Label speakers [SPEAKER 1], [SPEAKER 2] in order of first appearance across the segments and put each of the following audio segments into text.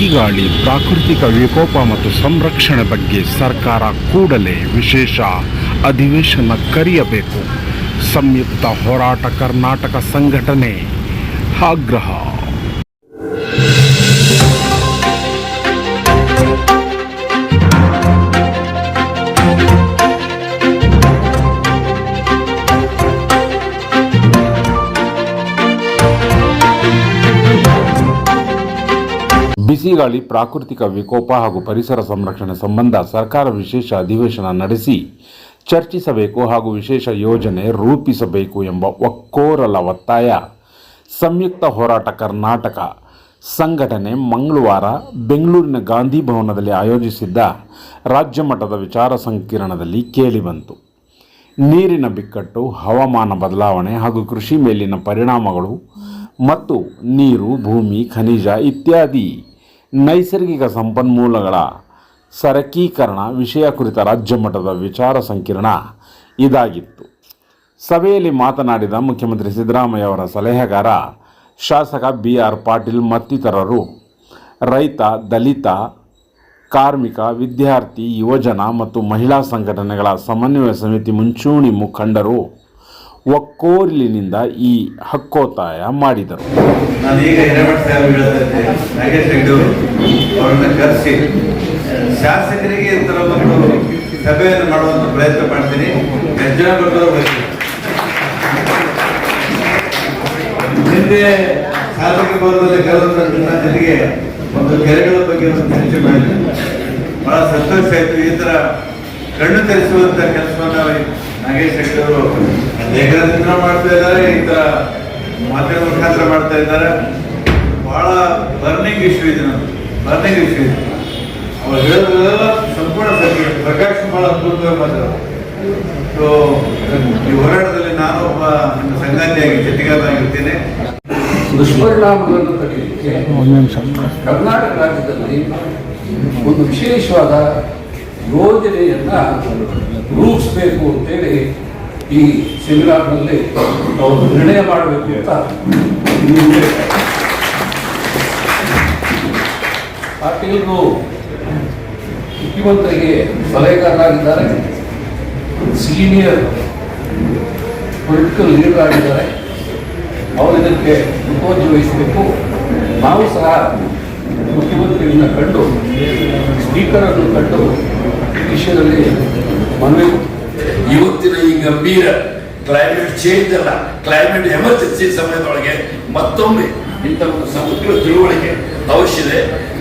[SPEAKER 1] ಬಿಸಿಗಾಳಿ ಪ್ರಾಕೃತಿಕ ವಿಕೋಪ ಮತ್ತು ಸಂರಕ್ಷಣೆ ಬಗ್ಗೆ ಸರ್ಕಾರ ಕೂಡಲೇ ವಿಶೇಷ ಅಧಿವೇಶನ ಕರೆಯಬೇಕು. ಸಂಯುಕ್ತ ಹೋರಾಟ ಕರ್ನಾಟಕ ಸಂಘಟನೆ ಆಗ್ರಹ. ಬಿಸಿಗಾಳಿ ಪ್ರಾಕೃತಿಕ ವಿಕೋಪ ಹಾಗೂ ಪರಿಸರ ಸಂರಕ್ಷಣೆ ಸಂಬಂಧ ಸರ್ಕಾರ ವಿಶೇಷ ಅಧಿವೇಶನ ನಡೆಸಿ ಚರ್ಚಿಸಬೇಕು ಹಾಗೂ ವಿಶೇಷ ಯೋಜನೆ ರೂಪಿಸಬೇಕು ಎಂಬ ಒಕ್ಕೋರಲ ಒತ್ತಾಯ. ಸಂಯುಕ್ತ ಹೋರಾಟ ಕರ್ನಾಟಕ ಸಂಘಟನೆ ಮಂಗಳವಾರ ಬೆಂಗಳೂರಿನ ಗಾಂಧಿ ಭವನದಲ್ಲಿ ಆಯೋಜಿಸಿದ್ದ ರಾಜ್ಯ ಮಟ್ಟದ ವಿಚಾರ ಸಂಕಿರಣದಲ್ಲಿ ಕೇಳಿಬಂತು ನೀರಿನ ಬಿಕ್ಕಟ್ಟು, ಹವಾಮಾನ ಬದಲಾವಣೆ ಹಾಗೂ ಕೃಷಿ ಮೇಲಿನ ಪರಿಣಾಮಗಳು ಮತ್ತು ನೀರು, ಭೂಮಿ, ಖನಿಜ ಇತ್ಯಾದಿ ನೈಸರ್ಗಿಕ ಸಂಪನ್ಮೂಲಗಳ ಸರಕೀಕರಣ ವಿಷಯ ಕುರಿತ ರಾಜ್ಯ ಮಟ್ಟದ ವಿಚಾರ ಸಂಕಿರಣ ಇದಾಗಿತ್ತು. ಸಭೆಯಲ್ಲಿ ಮಾತನಾಡಿದ ಮುಖ್ಯಮಂತ್ರಿ ಸಿದ್ದರಾಮಯ್ಯ ಅವರ ಸಲಹೆಗಾರ ಶಾಸಕ ಬಿ ಆರ್ ಪಾಟೀಲ್ ಮತ್ತಿತರರು, ರೈತ, ದಲಿತ, ಕಾರ್ಮಿಕ, ವಿದ್ಯಾರ್ಥಿ, ಯುವಜನ ಮತ್ತು ಮಹಿಳಾ ಸಂಘಟನೆಗಳ ಸಮನ್ವಯ ಸಮಿತಿ ಮುಂಚೂಣಿ ಮುಖಂಡರು ಒಕ್ಕೋರಿಲಿನಿಂದ ಈ ಹಕ್ಕೋತ್ತಾಯ ಮಾಡಿದರು.
[SPEAKER 2] ನಾನೀಗ ನಾಗೇಶ್ ಹೆಗ್ಡೂರು ಕರೆಸಿ, ಶಾಸಕರಿಗೆ ಥರ ಒಂದು ಸಭೆಯನ್ನು ಮಾಡುವಂತ ಪ್ರಯತ್ನ ಮಾಡ್ತೀನಿ. ಜನ ಬರ್ತಾರೋ ಹಿಂದೆ ಶಾಸಕ ಭವನದಲ್ಲಿ ನನ್ನ ಜೊತೆಗೆ ಒಂದು ಕೆರೆಗಳ ಬಗ್ಗೆ ಒಂದು ಚರ್ಚೆ ಮಾಡಿದೆ ಬಹಳ ಸಂತೋಷ ಆಯ್ತು. ಈ ತರ ಕಣ್ಣು ತೆರೆಸುವಂತ ಕೆಲಸವನ್ನ ನಾಗೇಶ್ ಹೆಗ್ಡೂರು ಲೇಖನದಿಂದ ಮಾಡ್ತಾ ಇದ್ದಾರೆ, ಇಂಥ ಮಾಧ್ಯಮ ಮುಖಾಂತರ ಮಾಡ್ತಾ ಇದ್ದಾರೆ. ಬಹಳ ಬರ್ನಿಂಗ್ ಇಶ್ಯೂ ಇದೆ ನಮ್ದು ಬರ್ನಿಂಗ್ ಇಶ್ಯೂ ಇದೆ. ಅವ್ರು ಹೇಳೋದ್ರೆಲ್ಲ ಸಂಪೂರ್ಣ ಸತ್ಯ. ಪ್ರಕಾಶ್ ಬಹಳ ಅದ್ಭುತ ಮಾತಾಡೋದು ಸೊ ಈ ಹೋರಾಟದಲ್ಲಿ ನಾನು ಒಬ್ಬ ನಿಮ್ಮ ಸಂಗಾತಿಯಾಗಿ ಜೊತೆಗಾರನಾಗಿರ್ತೇನೆ
[SPEAKER 3] ದುಷ್ಪರಿಣಾಮಗಳನ್ನು ಕರ್ನಾಟಕ ರಾಜ್ಯದಲ್ಲಿ ಒಂದು ವಿಶೇಷವಾದ ಯೋಜನೆಯನ್ನ ರೂಪಿಸಬೇಕು ಅಂತೇಳಿ ಈ ಸೆಮಿನಾರ್ನಲ್ಲಿ ಅವರು ನಿರ್ಣಯ ಮಾಡಬೇಕು ಅಂತ. ಪಾಟೀಲ್ರು ಮುಖ್ಯಮಂತ್ರಿಗೆ ಸಲಹೆಗಾರರಾಗಿದ್ದಾರೆ ಸೀನಿಯರ್ ಪೊಲಿಟಿಕಲ್ ಲೀಡರ್ ಆಗಿದ್ದಾರೆ ಅವರು ಇದಕ್ಕೆ ಮುತುವರ್ಜಿ ವಹಿಸಬೇಕು ನಾವು ಸಹ ಮುಖ್ಯಮಂತ್ರಿಗಳನ್ನ ಕಂಡು ಸ್ಪೀಕರನ್ನು ಕಂಡು ವಿಷಯದಲ್ಲಿ ಮನವಿ
[SPEAKER 4] ಇವತ್ತಿನ ಈ ಗಂಭೀರ ಕ್ಲೈಮೇಟ್ ಚೇಂಜ್ ಅಲ್ಲ ಕ್ಲೈಮೇಟ್ ಎಮರ್ಜೆನ್ಸಿ ಸಮಯದೊಳಗೆ ಮತ್ತೊಮ್ಮೆ ಇಂಥ ಒಂದು ಸಮಗ್ರ ತಿಳುವಳಿಕೆ ಅವಶ್ಯದೆ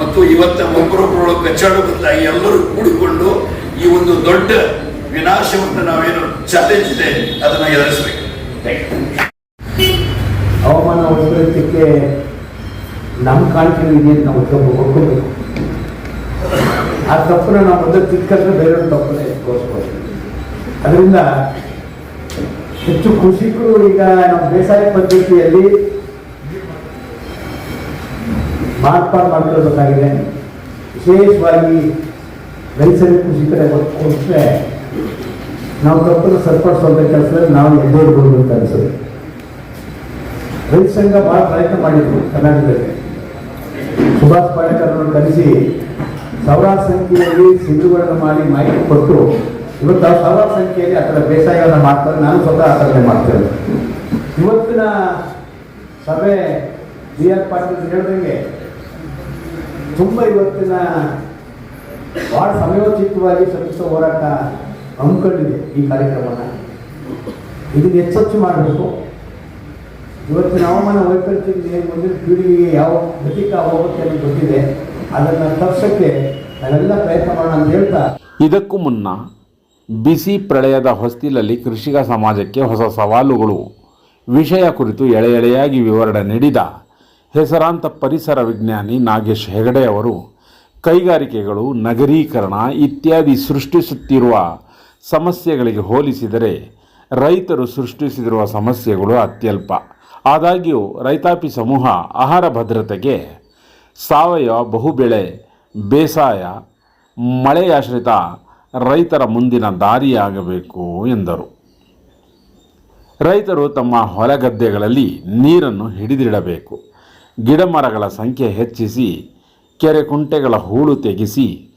[SPEAKER 4] ಮತ್ತು ಇವತ್ತ ಒಬ್ಬರೊಬ್ಬರೊಳ ಕಚ್ಚಾಡುವಂತಾಗಿ ಎಲ್ಲರೂ ಕೂಡಿಕೊಂಡು ಈ ಒಂದು ದೊಡ್ಡ ವಿನಾಶವನ್ನು ನಾವೇನು ಚಾಲೆಂಜ್ ಇದೆ ಅದನ್ನ ಎದುರಿಸಬೇಕು.
[SPEAKER 5] ಹವಾಮಾನ ವೈಪರೀತ್ಯಕ್ಕೆ ನಮ್ಮ ಕಾಣಿಕೆ ಇದೆ ಅಂತ ನಾವು ತಪ್ಪು ಒಪ್ಕೋಬೇಕು ಆ ತಪ್ಪನ್ನ ನಾವು ಮೊದಲು ತಿಳ್ಕೊಂಡ್ರೆ ಬೇರೆ ತಪ್ಪನ್ನೇ ತೋರಿಸ್ಬೋದು. ಅದರಿಂದ ಹೆಚ್ಚು ಕೃಷಿಕರು ಈಗ ನಮ್ಮ ಬೇಸಾಯ ಪದ್ಧತಿಯಲ್ಲಿ ಮಾರ್ಪಾಡು ಮಾಡ್ಕೊಳ್ಬೇಕಾಗಿದೆ ವಿಶೇಷವಾಗಿ ರೈತರ ಕಡೆ ಕೊಟ್ಟರೆ ನಾವು ತಪ್ಪನ್ನು ಸರಿಪಡಿಸುವಂಥ ಕೆಲಸದಲ್ಲಿ ನಾವು ಎದ್ದೇಳ್ಬೋದು ಅಂತ ಅನಿಸುತ್ತೆ. ರೈತ ಸಂಘ ಭಾಳ ಪ್ರಯತ್ನ ಮಾಡಿದ್ರು ಕರ್ನಾಟಕದಲ್ಲಿ. ಸುಭಾಷ್ ಪಾಡೇಕರ್ ಕರೆಸಿ, ಸಾವಿರಾರು ಸಂಖ್ಯೆಯಲ್ಲಿ ಸಿಂಧುಗಳನ್ನು ಮಾಡಿ ಮಾಹಿತಿ ಕೊಟ್ಟು ಇವತ್ತು ಆ ಸಾವಿರಾರು ಸಂಖ್ಯೆಯಲ್ಲಿ ಆ ಥರ ಬೇಸಾಯವನ್ನು ಮಾಡ್ತಾರೆ. ನಾನು ಸ್ವತಃ ಆ ಥರನೇ ಮಾಡ್ತೇನೆ. ಇವತ್ತಿನ ಸಭೆ ಬಿ ಆರ್ ಪಾಟೀಲ್ ಹೇಳ್ದಂಗೆ ತುಂಬ ಇವತ್ತಿನ ಭಾಳ ಸಮಯೋಚಿತವಾಗಿ ಸಲ್ಲಿಸೋ ಹೋರಾಟ ಹಮ್ಮಿಕೊಂಡಿದೆ ಈ ಕಾರ್ಯಕ್ರಮನ ಇದನ್ನು ಹೆಚ್ಚೆಚ್ಚು ಮಾಡಬೇಕು. ಇವತ್ತಿನ ಹವಾಮಾನ ವೈಪರೀತ್ಯಕ್ಕೆ ಮುಂದಿನ ಪೀಳಿಗೆಗೆ ಯಾವ ಗತಿಕ ಹೋಗುತ್ತೆ ಅಂತ ಗೊತ್ತಿದೆ. ಅದನ್ನು ತಪ್ಪಿಸೋಕ್ಕೆ ನಾವೆಲ್ಲ ಪ್ರಯತ್ನ ಮಾಡೋಣ ಅಂತ ಹೇಳ್ತಾ
[SPEAKER 1] ಇದಕ್ಕೂ ಮುನ್ನ ಬಿಸಿ ಪ್ರಳಯದ ಹೊಸ್ತಿಲಲ್ಲಿ ಕೃಷಿಕ ಸಮಾಜಕ್ಕೆ ಹೊಸ ಸವಾಲುಗಳು. ವಿಷಯ ಕುರಿತು ಎಳೆ ಎಳೆಯಾಗಿ ವಿವರಣೆ ನೀಡಿದ ಹೆಸರಾಂತ ಪರಿಸರ ವಿಜ್ಞಾನಿ ನಾಗೇಶ್ ಹೆಗಡೆ ಅವರು, ಕೈಗಾರಿಕೆಗಳು, ನಗರೀಕರಣ ಇತ್ಯಾದಿ ಸೃಷ್ಟಿಸುತ್ತಿರುವ ಸಮಸ್ಯೆಗಳಿಗೆ ಹೋಲಿಸಿದರೆ ರೈತರು ಸೃಷ್ಟಿಸಿರುವ ಸಮಸ್ಯೆಗಳು ಅತ್ಯಲ್ಪ. ಆದಾಗ್ಯೂ, ರೈತಾಪಿ ಸಮೂಹ ಆಹಾರ ಭದ್ರತೆಗೆ ಸಾವಯವ, ಬಹುಬೆಳೆ, ಬೇಸಾಯ, ಮಳೆಯಾಶ್ರಿತ ರೈತರ ಮುಂದಿನ ದಾರಿಯಾಗಬೇಕು ಎಂದರು. ರೈತರು ತಮ್ಮ ಹೊಲಗದ್ದೆಗಳಲ್ಲಿ ನೀರನ್ನು ಹಿಡಿದಿಡಬೇಕು. ಗಿಡಮರಗಳ ಸಂಖ್ಯೆ ಹೆಚ್ಚಿಸಿ, ಕೆರೆ ಕುಂಟೆಗಳ ಹೂಳು ತೆಗೆಸಿ,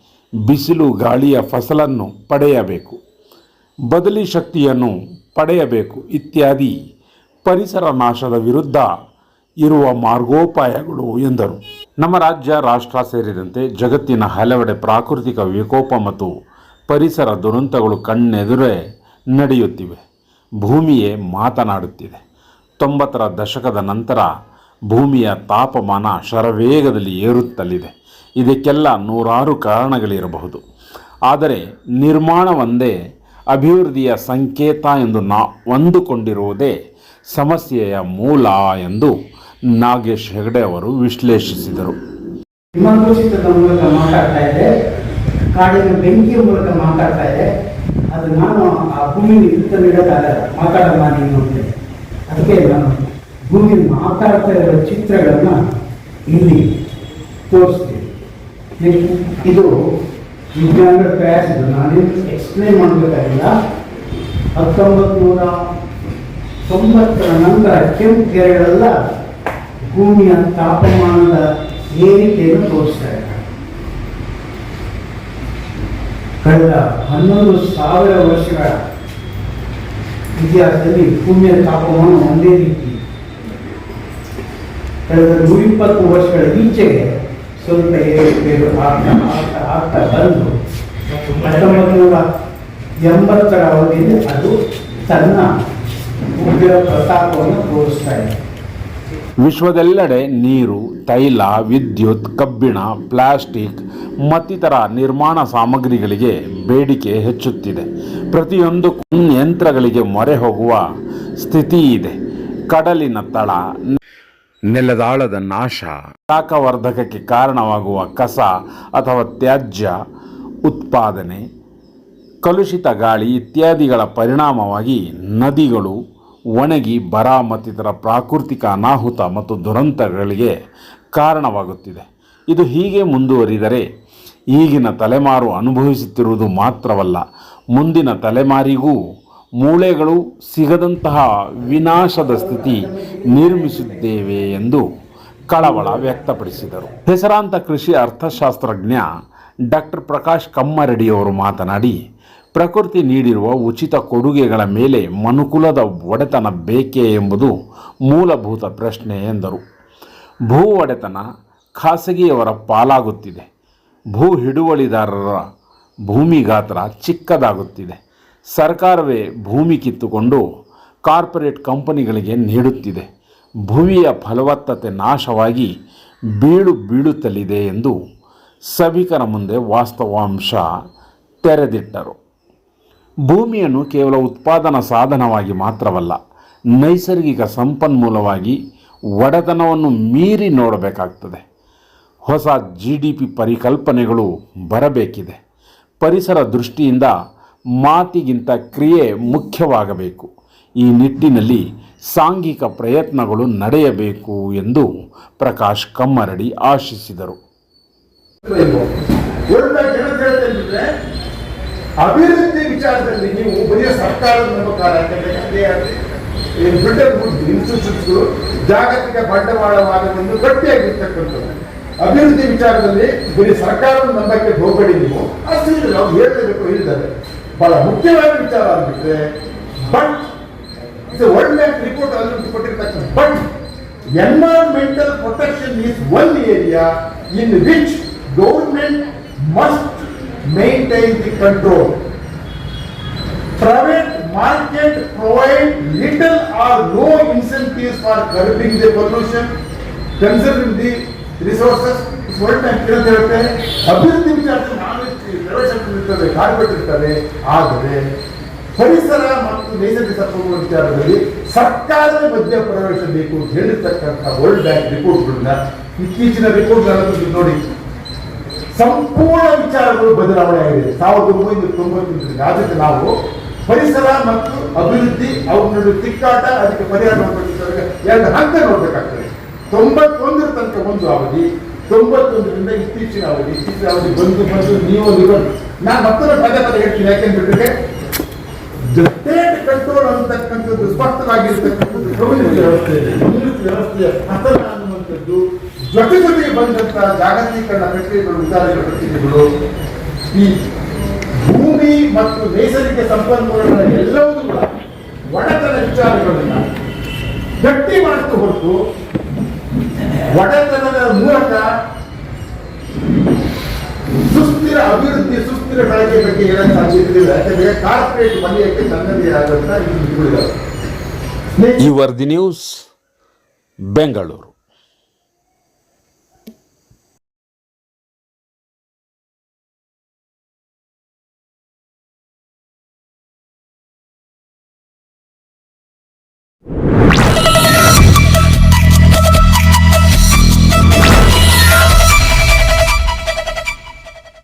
[SPEAKER 1] ಬಿಸಿಲು ಗಾಳಿಯ ಫಸಲನ್ನು ಪಡೆಯಬೇಕು. ಬದಲಿ ಶಕ್ತಿಯನ್ನು ಪಡೆಯಬೇಕು ಇತ್ಯಾದಿ ಪರಿಸರ ನಾಶದ ವಿರುದ್ಧ ಇರುವ ಮಾರ್ಗೋಪಾಯಗಳು ಎಂದರು. ನಮ್ಮ ರಾಜ್ಯ, ರಾಷ್ಟ್ರ ಸೇರಿದಂತೆ ಜಗತ್ತಿನ ಹಲವೆಡೆ ಪ್ರಾಕೃತಿಕ ವಿಕೋಪ ಮತ್ತು ಪರಿಸರ ದುರಂತಗಳು ಕಣ್ಣೆದುರೇ ನಡೆಯುತ್ತಿವೆ. ಭೂಮಿಯೇ ಮಾತನಾಡುತ್ತಿದೆ. ತೊಂಬತ್ತರ ದಶಕದ ನಂತರ ಭೂಮಿಯ ತಾಪಮಾನ ಶರವೇಗದಲ್ಲಿ ಏರುತ್ತಲಿದೆ. ಇದಕ್ಕೆಲ್ಲ ನೂರಾರು ಕಾರಣಗಳಿರಬಹುದು. ಆದರೆ ನಿರ್ಮಾಣವೊಂದೇ ಅಭಿವೃದ್ಧಿಯ ಸಂಕೇತ ಎಂದು ನಾ ಅಂದುಕೊಂಡಿರುವುದೇ ಸಮಸ್ಯೆಯ ಮೂಲ ಎಂದು ನಾಗೇಶ್ ಹೆಗಡೆ ಅವರು ವಿಶ್ಲೇಷಿಸಿದರು.
[SPEAKER 5] ಕಾಡಿನ ಬೆಂಕಿಯ ಮೂಲಕ ಮಾತಾಡ್ತಾ ಇದೆ. ಅದು ನಾನು ಆ ಭೂಮಿ ನೀಡೋದಾಗ ಮಾತಾಡಲ್ಲ ನೀನು ಅದಕ್ಕೆ ನಾನು ಭೂಮಿ ಮಾತಾಡ್ತಾ ಇರೋ ಚಿತ್ರಗಳನ್ನು ಇಲ್ಲಿ ತೋರಿಸ್ತೀನಿ. ಇದು- ವಿಜ್ಞಾನದ ಪ್ರಯಾಸ ಇದು. ನಾನೇನು ಎಕ್ಸ್ಪ್ಲೇನ್ ಮಾಡಬೇಕಾಗಿಲ್ಲ. ಹತ್ತೊಂಬತ್ತು ನೂರ ತೊಂಬತ್ತರ ನಂತರ ಕೆಂಪು ಕೆರೆಗಳೆಲ್ಲ ಭೂಮಿಯ ತಾಪಮಾನದ ಏರಿಕೆಯನ್ನು ತೋರಿಸ್ತಾ ಇದೆ ಕಳೆದ ಹನ್ನೊಂದು ಸಾವಿರ ವರ್ಷಗಳ ಇತಿಹಾಸದಲ್ಲಿ ಭೂಮಿಯ ತಾಪಮಾನ ಒಂದೇ ರೀತಿ. ಕಳೆದ ನೂರಿಪ್ಪತ್ತು ವರ್ಷಗಳ ಈಚೆಗೆ ಸ್ವಲ್ಪ ಆಗ್ತಾ ಆಗ್ತಾ ಆಗ್ತಾ ಬಂದು ಹತ್ತೊಂಬತ್ತು ನೂರ ಎಂಬತ್ತರ ಅವಧಿಯಲ್ಲಿ ಅದು ತನ್ನ ಉಗ್ರ ಪ್ರತಾಪವನ್ನು ತೋರಿಸ್ತಾ ಇದೆ.
[SPEAKER 1] ವಿಶ್ವದೆಲ್ಲೆಡೆ ನೀರು ತೈಲ ವಿದ್ಯುತ್ ಕಬ್ಬಿಣ ಪ್ಲಾಸ್ಟಿಕ್ ಮತ್ತಿತರ ನಿರ್ಮಾಣ ಸಾಮಗ್ರಿಗಳಿಗೆ ಬೇಡಿಕೆ ಹೆಚ್ಚುತ್ತಿದೆ. ಪ್ರತಿಯೊಂದು ಯಂತ್ರಗಳಿಗೆ ಮೊರೆ ಹೋಗುವ ಸ್ಥಿತಿ ಇದೆ. ಕಡಲಿನ ತಳ ನೆಲದಾಳದ ನಾಶ. ಶಾಖವರ್ಧಕಕ್ಕೆ ಕಾರಣವಾಗುವ ಕಸ ಅಥವಾ ತ್ಯಾಜ್ಯ ಉತ್ಪಾದನೆ ಕಲುಷಿತ ಗಾಳಿ ಇತ್ಯಾದಿಗಳ ಪರಿಣಾಮವಾಗಿ ನದಿಗಳು ಒಣಗಿ ಬರ ಮತ್ತಿತರ ಪ್ರಾಕೃತಿಕ ಅನಾಹುತ ಮತ್ತು ದುರಂತಗಳಿಗೆ ಕಾರಣವಾಗುತ್ತಿದೆ. ಇದು ಹೀಗೆ ಮುಂದುವರಿದರೆ ಈಗಿನ ತಲೆಮಾರು ಅನುಭವಿಸುತ್ತಿರುವುದು ಮಾತ್ರವಲ್ಲ, ಮುಂದಿನ ತಲೆಮಾರಿಗೂ ಮೂಳೆಗಳು ಸಿಗದಂತಹ ವಿನಾಶದ ಸ್ಥಿತಿ ನಿರ್ಮಿಸುತ್ತೇವೆ ಎಂದು ಕಳವಳ ವ್ಯಕ್ತಪಡಿಸಿದರು. ಹೆಸರಾಂತ ಕೃಷಿ ಅರ್ಥಶಾಸ್ತ್ರಜ್ಞ ಡಾಕ್ಟರ್ ಪ್ರಕಾಶ್ ಕಮ್ಮರೆಡ್ಡಿಯವರು ಮಾತನಾಡಿ ಪ್ರಕೃತಿ ನೀಡಿರುವ ಉಚಿತ ಕೊಡುಗೆಗಳ ಮೇಲೆ ಮನುಕುಲದ ಒಡೆತನ ಬೇಕೇ ಎಂಬುದು ಮೂಲಭೂತ ಪ್ರಶ್ನೆ ಎಂದರು. ಭೂ ಒಡೆತನ ಖಾಸಗಿಯವರ ಪಾಲಾಗುತ್ತಿದೆ. ಭೂ ಹಿಡುವಳಿದಾರರ ಭೂಮಿ ಗಾತ್ರ ಚಿಕ್ಕದಾಗುತ್ತಿದೆ. ಸರ್ಕಾರವೇ ಭೂಮಿ ಕಿತ್ತುಕೊಂಡು ಕಾರ್ಪೊರೇಟ್ ಕಂಪನಿಗಳಿಗೆ ನೀಡುತ್ತಿದೆ. ಭೂಮಿಯ ಫಲವತ್ತತೆ ನಾಶವಾಗಿ ಬೀಳು ಬೀಳುತ್ತಲಿದೆ ಎಂದು ಸಭಿಕರ ಮುಂದೆ ವಾಸ್ತವಾಂಶ ತೆರೆದಿಟ್ಟರು. ಭೂಮಿಯನ್ನು ಕೇವಲ ಉತ್ಪಾದನಾ ಸಾಧನವಾಗಿ ಮಾತ್ರವಲ್ಲ, ನೈಸರ್ಗಿಕ ಸಂಪನ್ಮೂಲವಾಗಿ ಒಡೆತನವನ್ನು ಮೀರಿ ನೋಡಬೇಕಾಗ್ತದೆ. ಹೊಸ ಜಿ ಡಿ ಪಿ ಪರಿಕಲ್ಪನೆಗಳು ಬರಬೇಕಿದೆ. ಪರಿಸರ ದೃಷ್ಟಿಯಿಂದ ಮಾತಿಗಿಂತ ಕ್ರಿಯೆ ಮುಖ್ಯವಾಗಬೇಕು. ಈ ನಿಟ್ಟಿನಲ್ಲಿ ಸಾಂಘಿಕ ಪ್ರಯತ್ನಗಳು ನಡೆಯಬೇಕು ಎಂದು ಪ್ರಕಾಶ್ ಕಮ್ಮರಡಿ ಆಶಿಸಿದರು.
[SPEAKER 6] ಅಭಿವೃದ್ಧಿ ವಿಚಾರದಲ್ಲಿ ನೀವು ಬರೀ ಸರ್ಕಾರದ ನಂಬಕಾರ ಇನ್ಸ್ಟಿಟ್ಯೂಟ್ ಇನ್ಸ್ಟಿಟ್ಯೂಟ್ಸ್ಗಳು ಜಾಗತಿಕ ಬಂಡವಾಳವಾದವನ್ನು ಗಟ್ಟಿಯಾಗಿರ್ತಕ್ಕಂಥದ್ದು ಅಭಿವೃದ್ಧಿ ವಿಚಾರದಲ್ಲಿ ಬರೀ ಸರ್ಕಾರದ ನಂಬಕ್ಕೆ ಹೋಗಬೇಡಿ ನೀವು. ಅಷ್ಟು ನಾವು ಹೇಳಬೇಕು ಹೇಳಿದ್ದಾರೆ ಬಹಳ ಮುಖ್ಯವಾದ ವಿಚಾರ ಅಂದ್ಬಿಟ್ರೆ ಬಟ್ ಇದು ಬ್ಯಾಂಕ್ ರಿಪೋರ್ಟ್ ಅಲ್ಲಿ ಕೊಟ್ಟಿರ್ತಕ್ಕಂಥ but environmental protection is one area in which government must maintain the control. Private market provide little or no incentives for curbing the pollution, conserving the resources. ಒಳ್ಳೆ ಕೇಳ್ತಾ ಇರುತ್ತೆ ಅಭಿವೃದ್ಧಿ ವಿಚಾರದಲ್ಲಿ ನಾನು ಇರ್ತದೆ ಕಾರ್ಪೊರೇಟ್ ಆದರೆ ಪರಿಸರ ಮತ್ತು ನೈಸರ್ಗಿಕ ಸಂಪನ್ಮೂಲ ವಿಚಾರದಲ್ಲಿ ಸರ್ಕಾರದ ಮಧ್ಯ ಪ್ರವೇಶ ಬೇಕು ಅಂತ ಹೇಳಿರ್ತಕ್ಕಂಥ ವರ್ಲ್ಡ್ ಬ್ಯಾಂಕ್ ರಿಪೋರ್ಟ್ಗಳನ್ನ ಇತ್ತೀಚಿನ ರಿಪೋರ್ಟ್ಗಳನ್ನು ನೋಡಿ ಸಂಪೂರ್ಣ ವಿಚಾರಗಳು ಬದಲಾವಣೆ ಆಗಿದೆ. ಸಾವಿರದ ಒಂಬೈನೂರ ತೊಂಬತ್ತೊಂದರಲ್ಲಿ ಆದ್ರಿಂದ ನಾವು ಪರಿಸರ ಮತ್ತು ಅಭಿವೃದ್ಧಿ ನಡುವೆ ತಿಕ್ಕಾಟ, ಅದಕ್ಕೆ ಪರಿಹಾರ ಎರಡು ಹಂತ ನೋಡಬೇಕಾಗ್ತದೆ. ತೊಂಬತ್ತೊಂದರ ತನಕ ಒಂದು ಅವಧಿ, ತೊಂಬತ್ತೊಂದರಿಂದ ಇತ್ತೀಚಿನ ಅವಧಿ ಇತ್ತೀಚಿನ ಅವಧಿ ಬಂದು ಬಂದು ನೀವು ನೀವು ನಾನು ಮತ್ತೊಂದು ಪದೇ ಪದೇ ಹೇಳ್ತೀನಿ ಯಾಕೆಂದ್ರೆ ಸ್ಟೇಟ್ ಕಂಟ್ರೋಲ್ ಅಂತಕ್ಕಂಥದ್ದು ಸ್ಪಷ್ಟವಾಗಿರ್ತಕ್ಕಂಥದ್ದು ಕಮ್ಯುನಿಟಿ ವ್ಯವಸ್ಥೆ ವ್ಯವಸ್ಥೆಯ ಅನ್ನುವಂಥದ್ದು ಜೊತೆ ಜೊತೆಗೆ ಬಂದಂತ ಜಾಗತೀಕರಣ ಪ್ರಕ್ರಿಯೆಗಳು ಉದಾಹರಣೆ ಪ್ರಕ್ರಿಯೆಗಳು ಈ ಭೂಮಿ ಮತ್ತು ನೈಸರ್ಗಿಕ ಸಂಪನ್ಮೂಲಗಳ ಎಲ್ಲವೂ ಕೂಡ ಒಡೆತನ ವಿಚಾರಗಳನ್ನ ಗಟ್ಟಿ ಮಾಡುತ್ತಾ ಹೊರತು ಒಡೆತನದ ಮೂಲಕ ಸುಸ್ಥಿರ ಅಭಿವೃದ್ಧಿ, ಸುಸ್ಥಿರ ಬಳಕೆ ಬಗ್ಗೆ ಹೇಳಕ್ ಸಾಧ್ಯತೆ ಯಾಕಂದ್ರೆ ಕಾರ್ಪೊರೇಟ್ ವಲಯಕ್ಕೆ ತನ್ನದೇ ಆದಂತ.
[SPEAKER 1] ಈ ವರದಿ ನ್ಯೂಸ್, ಬೆಂಗಳೂರು